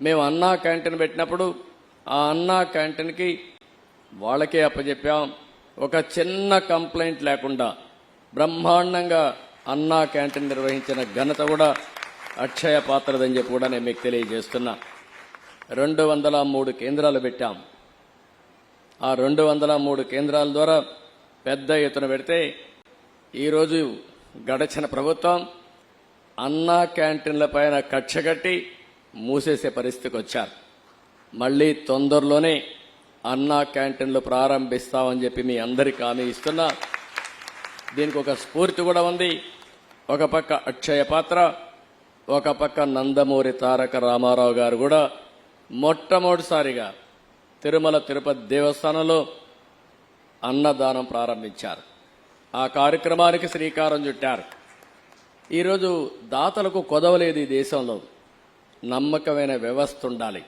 మేము అన్నా క్యాంటీన్ పెట్టినప్పుడు ఆ అన్నా క్యాంటీన్కి వాళ్ళకే అప్పచెప్పాం ఒక చిన్న కంప్లైంట్ లేకుండా బ్రహ్మాండంగా అన్నా క్యాంటీన్ నిర్వహించిన ఘనత కూడా అక్షయ పాత్రదని చెప్పి కూడా నేను మీకు తెలియజేస్తున్నా. రెండు వందల మూడు కేంద్రాలు పెట్టాం. ఆ రెండు వందల మూడు కేంద్రాల ద్వారా పెద్ద ఎత్తున పెడితే ఈరోజు గడచిన ప్రభుత్వం అన్నా క్యాంటీన్ల పైన కక్ష కట్టి మూసేసే పరిస్థితికి వచ్చారు. మళ్ళీ తొందరలోనే అన్నా క్యాంటీన్లు ప్రారంభిస్తామని చెప్పి మీ అందరికీ హామీ ఇస్తున్నా. దీనికి ఒక స్ఫూర్తి కూడా ఉంది. ఒక పక్క అక్షయ పాత్ర ఒక పక్క నందమూరి తారక రామారావు గారు కూడా మొట్టమొదటిసారిగా తిరుమల తిరుపతి దేవస్థానంలో అన్నదానం ప్రారంభించారు. ఆ కార్యక్రమానికి శ్రీకారం చుట్టారు. ఈరోజు దాతలకు కొదవలేదు ఈ దేశంలో. నమ్మకమైన వ్యవస్థ ఉండాలి.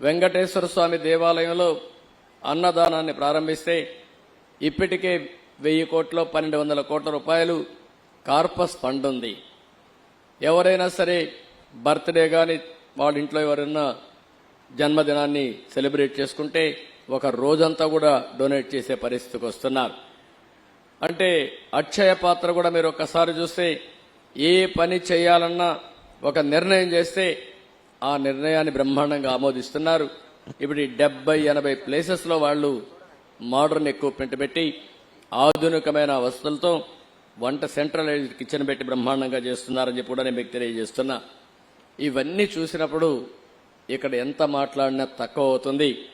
వెంకటేశ్వర స్వామి దేవాలయంలో అన్నదానాన్ని ప్రారంభిస్తే ఇప్పటికే వెయ్యి కోట్లు పన్నెండు వందల కోట్ల రూపాయలు కార్పస్ ఫండ్ ఉంది. ఎవరైనా సరే బర్త్డే కానీ వాళ్ళ ఇంట్లో ఎవరైనా జన్మదినాన్ని సెలబ్రేట్ చేసుకుంటే ఒక రోజంతా కూడా డొనేట్ చేసే పరిస్థితికి వస్తున్నారు. అంటే అక్షయ పాత్ర కూడా మీరు ఒక్కసారి చూస్తే ఏ పని చేయాలన్నా ఒక నిర్ణయం చేస్తే ఆ నిర్ణయాన్ని బ్రహ్మాండంగా ఆమోదిస్తున్నారు. ఇప్పుడు డెబ్బై ఎనభై ప్లేసెస్లో వాళ్ళు మోడర్న్ ఎక్విప్మెంట్ పెట్టి ఆధునికమైన వసతులతో వంట సెంట్రలైజ్డ్ కిచెన్ పెట్టి బ్రహ్మాండంగా చేస్తున్నారని చెప్పి కూడా నేను మీకు తెలియజేస్తున్నా. ఇవన్నీ చూసినప్పుడు ఇక్కడ ఎంత మాట్లాడినా తక్కువ అవుతుంది.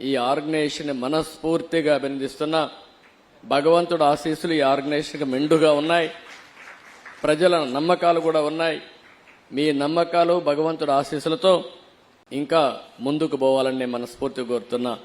ఈ ఆర్గనైజేషన్ మనస్ఫూర్తిగా అభినందిస్తున్నా. భగవంతుడు ఆశీస్సులు ఈ ఆర్గనైజేషన్కి మెండుగా ఉన్నాయి. ప్రజల నమ్మకాలు కూడా ఉన్నాయి. మీ నమ్మకాలు భగవంతుడు ఆశీస్సులతో ఇంకా ముందుకు పోవాలని మనస్ఫూర్తి కోరుతున్నా.